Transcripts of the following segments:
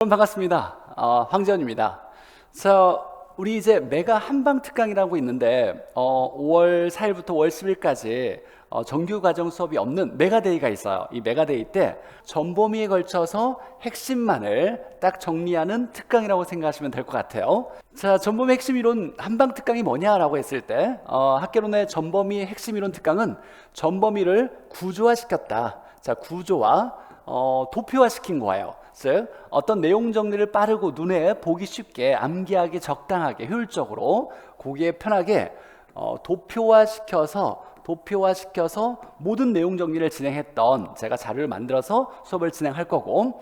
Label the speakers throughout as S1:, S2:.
S1: 여러분 반갑습니다. 어, 황재원입니다. 자, 우리 이제 메가 한방 특강이라고 있는데 어, 5월 4일부터 5월 10일까지 어, 정규 과정 수업이 없는 메가데이가 있어요. 이 메가데이 때 전범위에 걸쳐서 핵심만을 딱 정리하는 특강이라고 생각하시면 될 것 같아요. 자, 전범위 핵심 이론 한방 특강이 뭐냐라고 했을 때 어, 학개론의 전범위 핵심 이론 특강은 전범위를 구조화시켰다. 자, 구조화 어, 도표화시킨 거예요. 즉 어떤 내용 정리를 빠르고 눈에 보기 쉽게 암기하기 적당하게 효율적으로 보기에 편하게 어, 도표화 시켜서 도표화 시켜서 모든 내용 정리를 진행했던 제가 자료를 만들어서 수업을 진행할 거고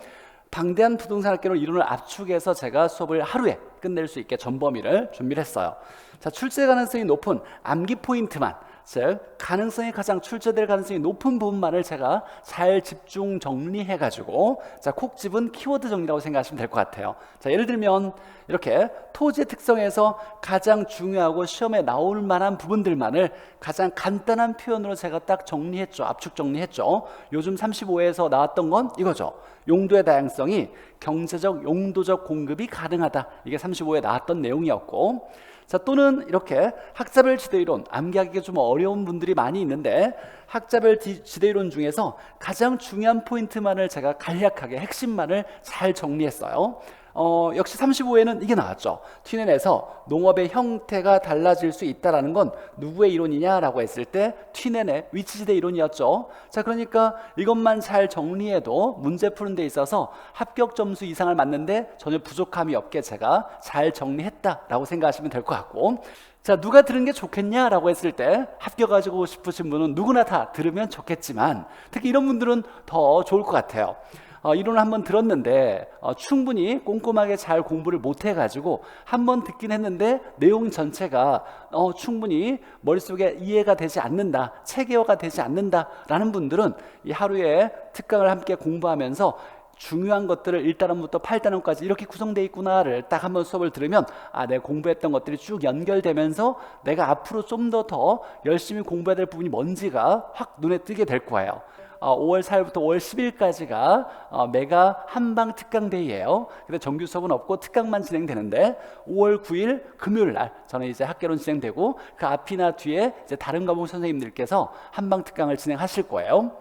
S1: 방대한 부동산 학개론 이론을 압축해서 제가 수업을 하루에 끝낼 수 있게 전범위를 준비를 했어요. 자, 출제 가능성이 높은 암기 포인트만 즉 가능성이 가장 출제될 가능성이 높은 부분만을 제가 잘 집중 정리해 가지고 자 콕 집은 키워드 정리라고 생각하시면 될 것 같아요. 자 예를 들면 이렇게 토지의 특성에서 가장 중요하고 시험에 나올 만한 부분들만을 가장 간단한 표현으로 제가 딱 정리했죠. 압축 정리했죠. 요즘 35회에서 나왔던 건 이거죠. 용도의 다양성이 경제적 용도적 공급이 가능하다. 이게 35회에 나왔던 내용이었고 자 또는 이렇게 학자별 지대이론 암기하기가 좀 어려운 분들이 많이 있는데 학자별 디- 지대이론 중에서 가장 중요한 포인트만을 제가 간략하게 핵심만을 잘 정리했어요. 어, 역시 35회는 이게 나왔죠. 튀넨에서 농업의 형태가 달라질 수 있다라는 건 누구의 이론이냐라고 했을 때 튀넨의 위치지대 이론이었죠. 자, 그러니까 이것만 잘 정리해도 문제 푸는 데 있어서 합격 점수 이상을 맞는데 전혀 부족함이 없게 제가 잘 정리했다라고 생각하시면 될 것 같고 자, 누가 들은 게 좋겠냐라고 했을 때 합격하고 싶으신 분은 누구나 다 들으면 좋겠지만 특히 이런 분들은 더 좋을 것 같아요. 어, 이론을 한번 들었는데 어, 충분히 꼼꼼하게 잘 공부를 못 해가지고 한 번 듣긴 했는데 내용 전체가 어, 충분히 머릿속에 이해가 되지 않는다, 체계화가 되지 않는다라는 분들은 이 하루에 특강을 함께 공부하면서 중요한 것들을 1단원부터 8단원까지 이렇게 구성되어 있구나를 딱 한번 수업을 들으면 아, 내가 공부했던 것들이 쭉 연결되면서 내가 앞으로 좀 더 더 열심히 공부해야 될 부분이 뭔지가 확 눈에 띄게 될 거예요. 어, 5월 4일부터 5월 10일까지가 어, 메가 한방 특강데이예요. 근데 정규 수업은 없고 특강만 진행되는데 5월 9일 금요일 날 저는 이제 학개론 진행되고 그 앞이나 뒤에 이제 다른 과목 선생님들께서 한방 특강을 진행하실 거예요.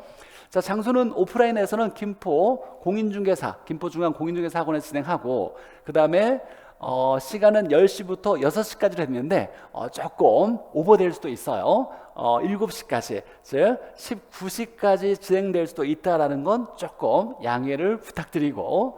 S1: 자, 장소는 오프라인에서는 김포 공인중개사, 김포중앙 공인중개사 학원에서 진행하고 그 다음에 어, 시간은 10시부터 6시까지로 했는데 어, 조금 오버될 수도 있어요. 어, 7시까지, 즉 19시까지 진행될 수도 있다라는 건 조금 양해를 부탁드리고